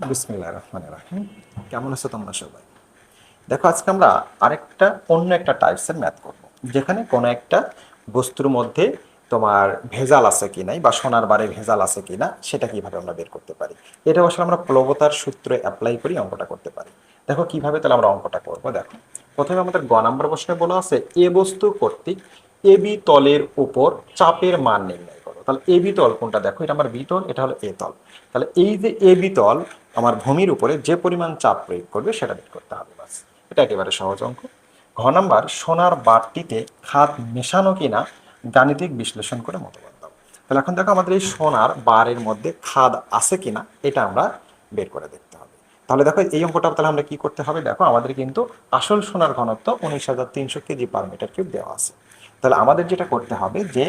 বিসমিল্লাহ রহমান রাহিম। কেমন আছো তোমরা সবাই? দেখো, আজকে আমরা আরেকটা, অন্য একটা টাইপসের ম্যাথ করব। যেখানে কোনো একটা বস্তুর মধ্যে তোমার ভেজাল আছে কি নাই বা সোনার বারে ভেজাল আছে কি না, সেটা কীভাবে আমরা বের করতে পারি? এটা আসলে আমরা প্লবতার সূত্রে অ্যাপ্লাই করি, অঙ্কটা করতে পারি। দেখো, কীভাবে তাহলে আমরা অঙ্কটা করব? দেখো, প্রথমে আমাদের গ নাম্বার প্রশ্নে বলা আছে, এ বস্তু কর্তৃক এ বি তলের উপর চাপের মান নির্ণয় তাহলে এ বি তল কোনটা দেখো? এটা আমার বি তল এটা হলো এ তল। তাহলে এই যে এ বি তল আমার ভূমির উপরে যে পরিমাণ চাপ প্রয়োগ করবে সেটা বের করতে হবে বাস। এটা একেবারে সহজ অঙ্ক। ঘ নাম্বার, সোনার বারটিতে খাদ মেশানো কিনা গাণিতিক বিশ্লেষণ করে মতবাদ দাও। তাহলে এখন দেখো আমাদের এই সোনার বারের মধ্যে খাদ আছে কিনা, এটা আমরা বের করে দেখতে হবে। তাহলে দেখো এই অঙ্কটা তাহলে আমরা কি করতে হবে? দেখো আমাদের কিন্তু আসল সোনার ঘনত্ব উনিশ হাজার তিনশো কেজি পার মিটার কিউব দেওয়া আছে। তাহলে আমাদের যেটা করতে হবে যে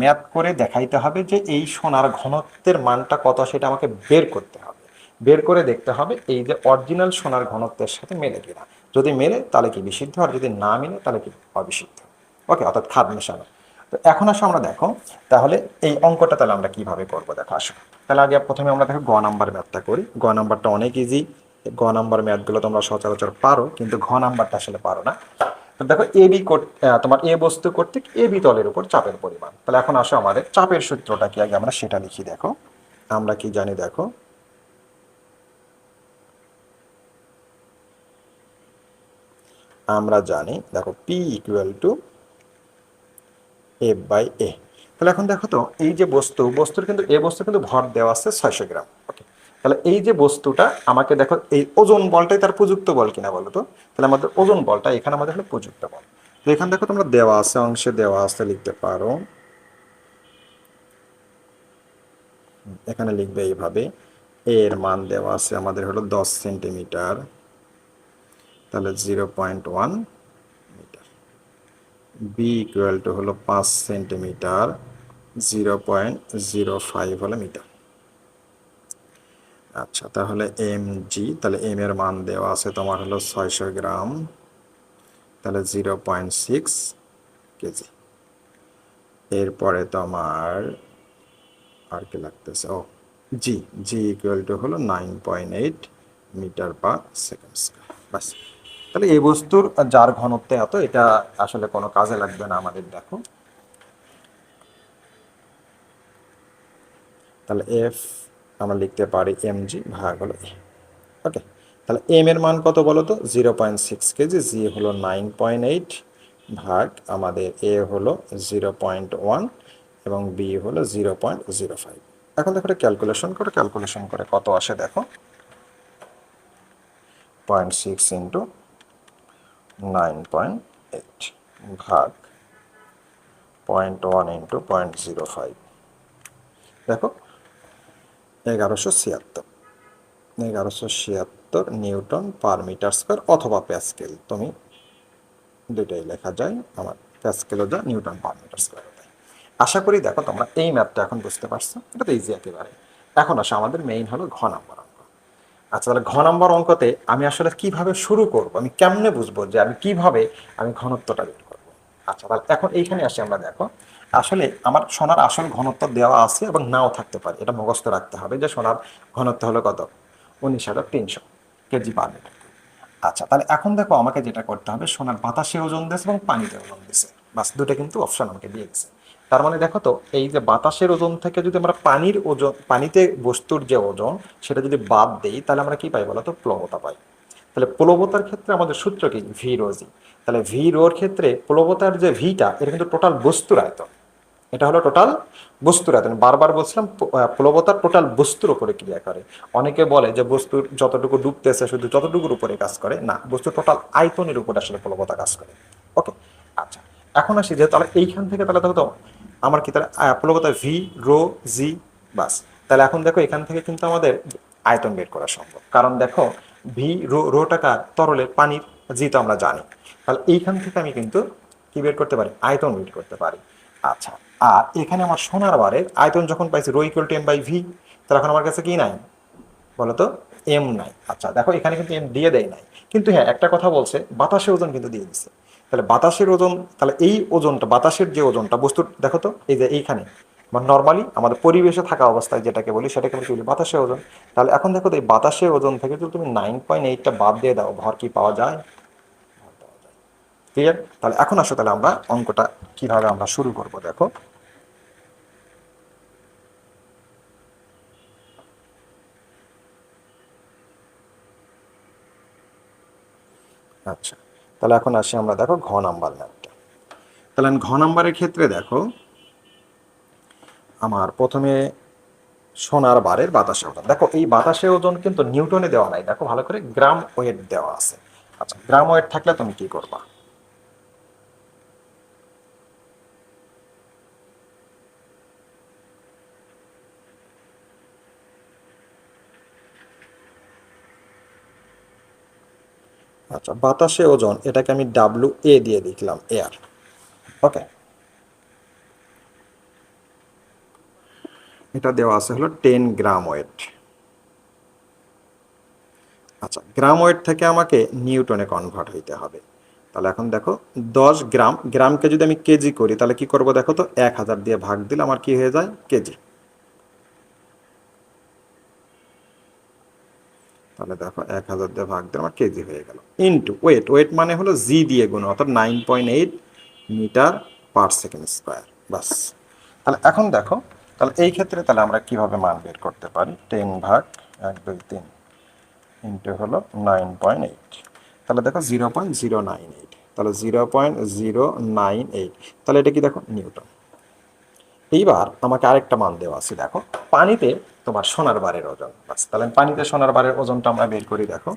ম্যাথ করে দেখাইতে হবে যে এই সোনার ঘনত্বের মানটা কত সেটা আমাকে বের করতে হবে। বের করে দেখতে হবে এই যে অরিজিনাল সোনার ঘনত্বের সাথে মেলে কিনা। যদি মেলে, তাহলে কি বিশুদ্ধ? আর যদি না মেলে, তাহলে কি অবিশুদ্ধ? ওকে, অর্থাৎ খাদ মেশানো। তো এখন আসো আমরা দেখো, তাহলে এই অঙ্কটা তাহলে আমরা কীভাবে করব? দেখো, আসো। তাহলে আগে প্রথমে আমরা দেখো গ নাম্বার ম্যাথটা করি। গ নাম্বারটা অনেক ইজি গ নাম্বার ম্যাথগুলো তোমরা সচরাচর পারো, কিন্তু ঘ নাম্বারটা আসলে পারো না। দেখো এ বি তোমার এ বস্তু কর্তৃক এ বি তলের উপর চাপের পরিমাণ। তাহলে এখন আসো আমাদের চাপের সূত্রটা কি? আগে আমরা সেটা লিখি, দেখো। আমরা কি জানি, দেখো। আমরা জানি, দেখো P equal to F by A তাহলে এখন দেখো তো, এই যে বস্তু, বস্তুর কিন্তু এ বস্তু কিন্তু ভর দেওয়া আছে ছয়শো গ্রাম। ওকে তাহলে এই যে বস্তুটা, আমাকে দেখো, এই ওজন বলটাই তার প্রযুক্ত বল কিনা বলো তো? তাহলে আমাদের ওজন বলটা এখানে আমাদের হলো প্রযুক্ত বল। তো এখানে দেখো তোমরা দেওয়া আছে, অংশে দেওয়া আছে, লিখতে পারো। এখানে লিখবে এইভাবে, এর মান দেওয়া আছে আমাদের হলো দশ সেন্টিমিটার। তাহলে zero point one metre. B equal to হলো পাঁচ centimetre, zero point zero five হলো মিটার। আচ্ছা তাহলে এম জি তাহলে এম এর মান দেওয়া আছে তোমার হলো ছয়শো গ্রাম, তাহলে জিরো পয়েন্ট সিক্স কেজি। এরপরে তোমার আর কি লাগতেছে? ও, জি জি ইকুয়াল টু হলো nine point eight metre per second square বাস তাহলে এই বস্তুর যার ঘনত্ব এত, এটা আসলে কোনো কাজে লাগবে না আমাদের, দেখো। তাহলে এফ আমরা লিখতে পারি এম জি ভাগ হলো এ ওকে তাহলে এম এর মান কত বলো তো? Zero point six kg g হলো নাইন পয়েন্ট এইট ভাগ আমাদের এ হলো জিরো পয়েন্ট ওয়ান এবং বি হলো জিরো পয়েন্ট জিরো ফাইভ এখন দেখো ক্যালকুলেশন করে ক্যালকুলেশন করে কত আসে দেখো। Point six into nine point eight ভাগ point one into point zero five দেখো এগারোশো ছিয়াত্তর। এগারোশো ছিয়াত্তর নিউটন পার মিটার স্কোয়ার অথবা প্যাসকেল। তুমি দুইটাই লেখা যায়, আমার প্যাসকেলও যা নিউটন পার মিটার স্কোয়ার আশা করি দেখো তোমরা এই ম্যাপটা এখন বুঝতে পারছ, এটা তো ইজি একেবারে। এখন আসো, আমাদের মেইন হলো ঘ নাম্বার অঙ্ক। আচ্ছা তাহলে ঘ নাম্বার অঙ্কতে আমি আসলে কীভাবে শুরু করব? আমি কেমনে বুঝব যে আমি কীভাবে আমি ঘনত্বটা বের করব? আচ্ছা তাহলে এখন এইখানে আসি আমরা, দেখো। আসলে আমার সোনার আসল ঘনত্ব দেওয়া আছে এবং নাও থাকতে পারে। এটা মুখস্থ রাখতে হবে যে সোনার ঘনত্ব হলো কত? উনিশ হাজার তিনশো কেজি পার মিটার আচ্ছা তাহলে এখন দেখো আমাকে যেটা করতে হবে, সোনার বাতাসে ওজন দিয়েছে এবং পানিতে ওজন দিয়েছে। বাস দুটো কিন্তু অপশন আমাকে দিয়ে গেছে তার মানে দেখো তো, এই যে বাতাসের ওজন থেকে যদি আমরা পানির ওজন, পানিতে বস্তুর যে ওজন, সেটা যদি বাদ দেই, তাহলে আমরা কি পাই বলো তো প্লবতা পাই। তাহলে প্লবতার ক্ষেত্রে আমাদের সূত্র কি? ভি রোজি তাহলে ভি রোর ক্ষেত্রে প্লবতার যে ভিটা, এটা কিন্তু টোটাল বস্তুর আয়তন। এটা হলো টোটাল বস্তুর আয়তন। বারবার বলছিলাম প্লবতার টোটাল বস্তুর উপরে ক্রিয়া করে। অনেকে বলে যে বস্তুর যতটুকু ডুবতেছে শুধু যতটুকুর উপরে কাজ করে। না, বস্তু টোটাল আয়তনের উপরে আসলে প্লবতা কাজ করে। ওকে আচ্ছা এখন আসি যে তাহলে এইখান থেকে তাহলে দেখো আমার কি তাহলে প্লবতা ভি রো জি বাস। তাহলে এখন দেখো এখান থেকে কিন্তু আমাদের আয়তন বের করা সম্ভব। কারণ দেখো ভি রো রো টাকা তরলের পানির জি তো আমরা জানি। তাহলে এইখান থেকে আমি কিন্তু কি বের করতে পারি? আয়তন বের করতে পারি। আচ্ছা আর এখানে আমার সোনার বারের আয়তন যখন পাইছি rho equal to M by V তাহলে এখন আমার কাছে কি নাই? বলো তো এম নাই। আচ্ছা দেখো এখানে কিন্তু এম দিয়ে দেয় নাই। কিন্তু হ্যাঁ একটা কথা বলছে বাতাসে ওজন কিন্তু দিয়ে দিচ্ছে তাহলে বাতাসের ওজন, তাহলে এই ওজনটা, বাতাসের যে ওজনটা বস্তুর দেখো তো, এই যে এইখানে বা নর্মালি আমাদের পরিবেশে থাকা অবস্থায় যেটাকে বলি, সেটাকে আমরা কি বলি বাতাসে ওজন। তাহলে এখন দেখো তো, এই বাতাসের ওজন থেকে যদি তুমি নাইন পয়েন্ট এইটটা বাদ দিয়ে দাও ভর কি পাওয়া যায়? ক্লিয়ার তাহলে এখন আসো, তাহলে আমরা অঙ্কটা কীভাবে আমরা শুরু করব, দেখো আচ্ছা তাহলে এখন আসি আমরা, দেখো ঘ নাম্বার ম্যাপটা তাহলে ঘ নাম্বারের ক্ষেত্রে দেখো, আমার প্রথমে সোনার বারের বাতাসে ওজন। দেখো এই বাতাসে ওজন কিন্তু নিউটনে দেওয়া নাই, দেখো ভালো করে গ্রাম ওয়েট দেওয়া আছে। আচ্ছা গ্রাম ওয়েট থাকলে তুমি কি করবা? আচ্ছা বাতাসে ওজন, এটাকে আমি ডাব্লু এ দিয়ে লিখলাম এয়ার ওকে এটা দেওয়া আছে হলো টেন গ্রাম ওয়েট আচ্ছা গ্রাম ওয়েট থেকে আমাকে নিউটনে কনভার্ট হইতে হবে। তাহলে এখন দেখো, দশ গ্রাম, গ্রামকে যদি আমি কেজি করি, তাহলে কি করব দেখো তো? এক হাজার দিয়ে ভাগ দিলে আমার কি হয়ে যায়? কেজি। তাহলে দেখো এক হাজার দিয়ে ভাগ দিলে আমার কেজি হয়ে গেল। ইন্টু ওয়েট ওয়েট মানে হলো জি দিয়ে গুণ, অর্থাৎ nine point eight metre per second square বাস তাহলে এখন দেখো, তাহলে এই ক্ষেত্রে তাহলে আমরা কীভাবে মান বের করতে পারি? টেন ভাগ এক, দুই, তিন ইন্টু হলো নাইন পয়েন্ট এইট তাহলে দেখো zero point zero nine eight তাহলে zero point zero nine eight তাহলে এটা কি দেখো? নিউটন এইবার আমাকে আরেকটা মান দেওয়া আছে, দেখো। পানিতে তোমার সোনার বারের ওজন তাহলে পানিতে সোনার বারের ওজনটা আমরা বের করি, দেখো।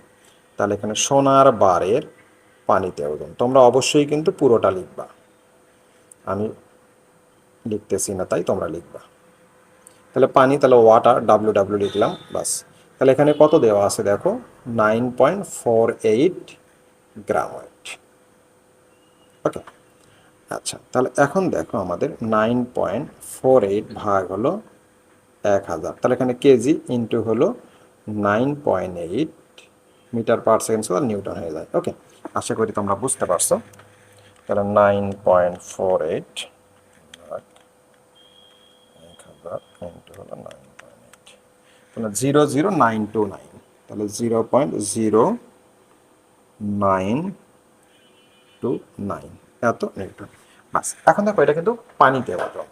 তাহলে এখানে সোনার বারের পানিতে ওজন, তোমরা অবশ্যই কিন্তু পুরোটা লিখবা। আমি লিখতেছি না, তাই তোমরা লিখবা। তাহলে পানি, তাহলে ওয়াটার ডাব্লু ডাব্লু লিখলাম বাস তাহলে এখানে কত দেওয়া আছে, দেখো? Nine point four eight gram weight. Okay? আচ্ছা তাহলে এখন দেখো আমাদের নাইন পয়েন্ট ফোর এইট ভাগ হলো এক হাজার। তাহলে এখানে কেজি ইন্টু হলো nine point eight metre per second square newton হয়ে যায়। ওকে আশা করি তোমরা বুঝতে পারছ। তাহলে নাইন পয়েন্ট ফোর এইট এক হাজার ইন্টু হলো নাইন তাহলে zero zero nine two nine তাহলে zero point zero nine two nine এত নিউটন বাস, এখন দেখো এটা কিন্তু পানিতে ওজন।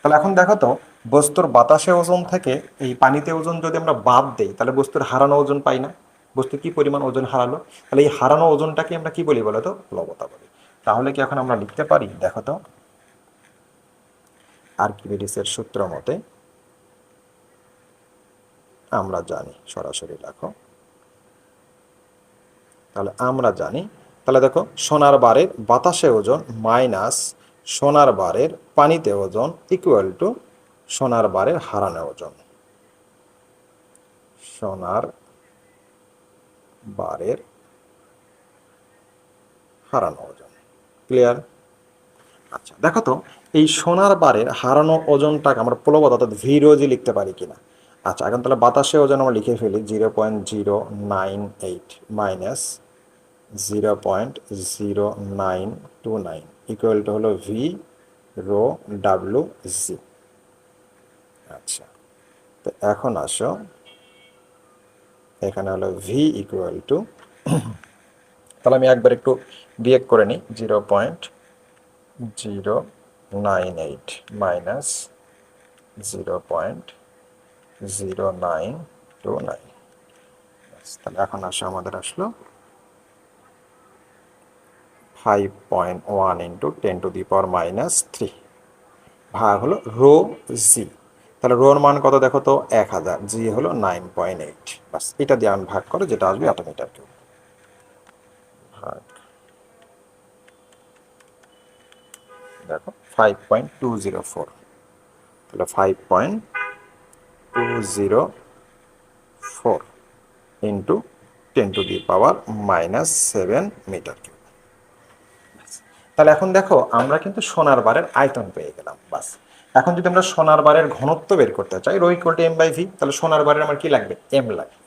তাহলে এখন দেখো তো, বস্তুর বাতাসে ওজন থেকে এই পানিতে ওজন যদি আমরা বাদ দেই, তাহলে বস্তুর হারানো ওজন পাই না। বস্তু কি পরিমাণ ওজন হারালো? তাহলে এই হারানো ওজনটাকে আমরা কি বলি বলো তো প্লবতা বলি। তাহলে কি এখন আমরা লিখতে পারি? দেখো তো, আর্কিমিডিসের সূত্র মতে আমরা জানি, সরাসরি লেখো। তাহলে আমরা জানি তাহলে দেখো, সোনার বারের বাতাসে ওজন মাইনাস সোনার বারের পানিতে ওজন ইকুয়াল টু সোনার বারের হারানো ওজন। সোনার বারের হারানো ওজন। ক্লিয়ার আচ্ছা দেখো তো, এই সোনার বারের হারানো ওজনটাকে আমরা প্লবত অর্থাৎ ভিরোজি লিখতে পারি কিনা। আচ্ছা এখন তাহলে বাতাসে ওজন আমরা লিখে ফেলি zero point zero nine eight minus zero point zero nine two nine equal to হলো ভি রো ডাব্লু জি আচ্ছা তো এখন আসো। এখানে হলো ভি ইকুয়াল টু তাহলে আমি একবার একটু বিয়োগ করে নিই। Zero point zero nine eight minus zero point zero nine two nine তাহলে এখন আসো, আমাদের আসলো। Five point one into ten to the power minus three ভাগ হলো রো জি তাহলে রোর মান কত দেখো তো? এক হাজার। জি হলো নাইন পয়েন্ট এইট বাস এটা দিয়ে আমি ভাগ করো, যেটা আসবে অটোমিটার কিউব ভাগ দেখো five point two zero four তাহলে five point two zero four into ten to the power minus seven metre cube তাহলে এখন দেখো, আমরা কিন্তু সোনার বারের আয়তন পেয়ে গেলাম, বাস। এখন যদি আমরা সোনার বারের ঘনত্ব বের করতে চাই, rho equal to M by V তাহলে সোনার বারের আমার কি লাগবে? এম লাগবে।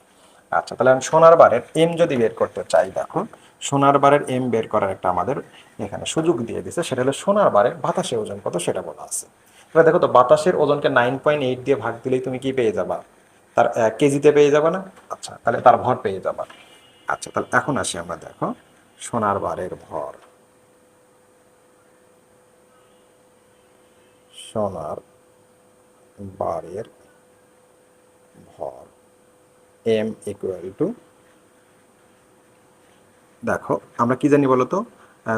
আচ্ছা তাহলে আমি সোনার বারের এম যদি বের করতে চাই, দেখো, সোনার বারের এম বের করার একটা আমাদের এখানে সুযোগ দিয়ে দিছে, সেটা হলো সোনার বারের বাতাসে ওজন কত, সেটা বলা আছে। তাহলে দেখো তো, বাতাসের ওজনকে নাইন পয়েন্ট এইট দিয়ে ভাগ দিলেই তুমি কি পেয়ে যাবা? তার কেজিতে পেয়ে যাবে না? আচ্ছা তাহলে তার ভর পেয়ে যাবা। আচ্ছা তাহলে এখন আসি আমরা, দেখো, সোনার বারের ভর। সোনার বারের ভর এম ইকুয়াল টু দেখো, আমরা কি জানি বলো তো?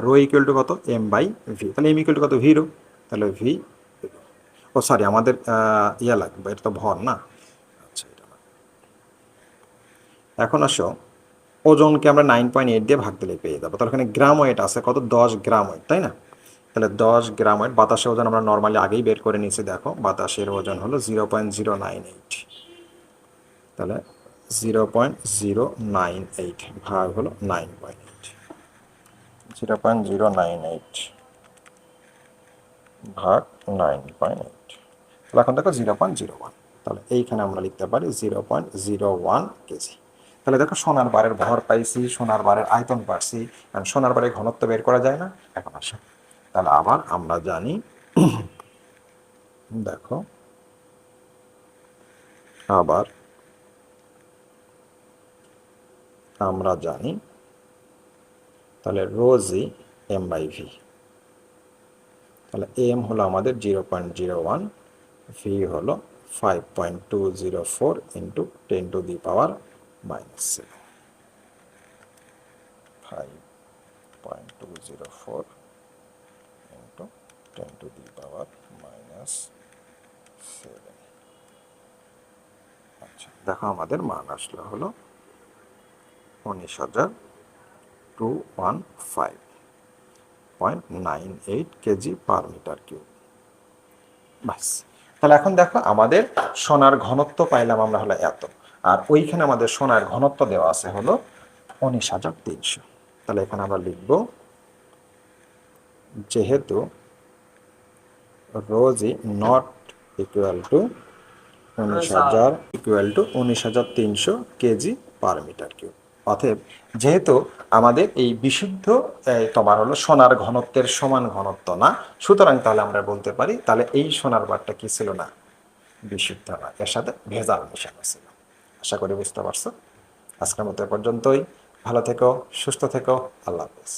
রো ইকুয়াল টু কত? এম বাই ভি তাহলে এম ইকুয়াল টু কত? ভি রো তাহলে ভি ও সরি আমাদের ইয়া লাগবে, এটা তো ভর না। আচ্ছা এটা এখন আসো, ওজনকে আমরা নাইন পয়েন্ট এইট দিয়ে ভাগ দিলে পেয়ে যাব। তাহলে ওখানে গ্রাম ওয়েট আছে, কত? দশ গ্রাম ওয়েট তাই না? তাহলে দশ গ্রাম ওয়েট, বাতাসের ওজন আমরা নর্মালি আগেই বের করে নিয়েছি, দেখো, বাতাসের ওজন হলো zero point zero nine eight তাহলে zero point zero nine eight ভাগ হলো nine point eight zero point zero nine eight ভাগ নাইন পয়েন্ট এইট তাহলে এখন দেখো জিরো পয়েন্ট জিরো ওয়ান তাহলে এইখানে আমরা লিখতে পারি zero point zero one kg তাহলে দেখো সোনার বারের ভর পাইছি, সোনার বারের আয়তন পাইছি কারণ সোনার বারের ঘনত্ব বের করা যায় না। এখন আসো। তাহলে আবার আমরা জানি, দেখো, আবার আমরা জানি, তাহলে রোজি এম বাই ভি তাহলে এম হলো আমাদের zero point zero one V হলো five point two zero four into ten to the power minus seven five point two zero four ten to the power minus seven দেখো আমাদের মান আসলো হলো উনিশ হাজার two one five point nine eight kg per metre cube বাস তাহলে এখন দেখো, আমাদের সোনার ঘনত্ব পাইলাম আমরা হলো এত। আর ওইখানে আমাদের সোনার ঘনত্ব দেওয়া আছে হলো উনিশ হাজার তিনশো। তাহলে এখানে আমরা লিখব, যেহেতু রোজি নট ইকুয়াল টু উনিশ হাজার। ইকুয়াল টু উনিশ হাজার তিনশো কেজি পার মিটার কিউব অতএব যেহেতু আমাদের এই বিশুদ্ধ তোমার হলো সোনার ঘনত্বের সমান ঘনত্ব না সুতরাং তাহলে আমরা বলতে পারি তাহলে এই সোনার বারটা কি ছিল না? বিশুদ্ধ না এর সাথে ভেজাল মেশানো ছিল। আশা করি বুঝতে পারছ। আজকের মতো পর্যন্তই। ভালো থেকো সুস্থ থেকো। আল্লাহ হাফেজ।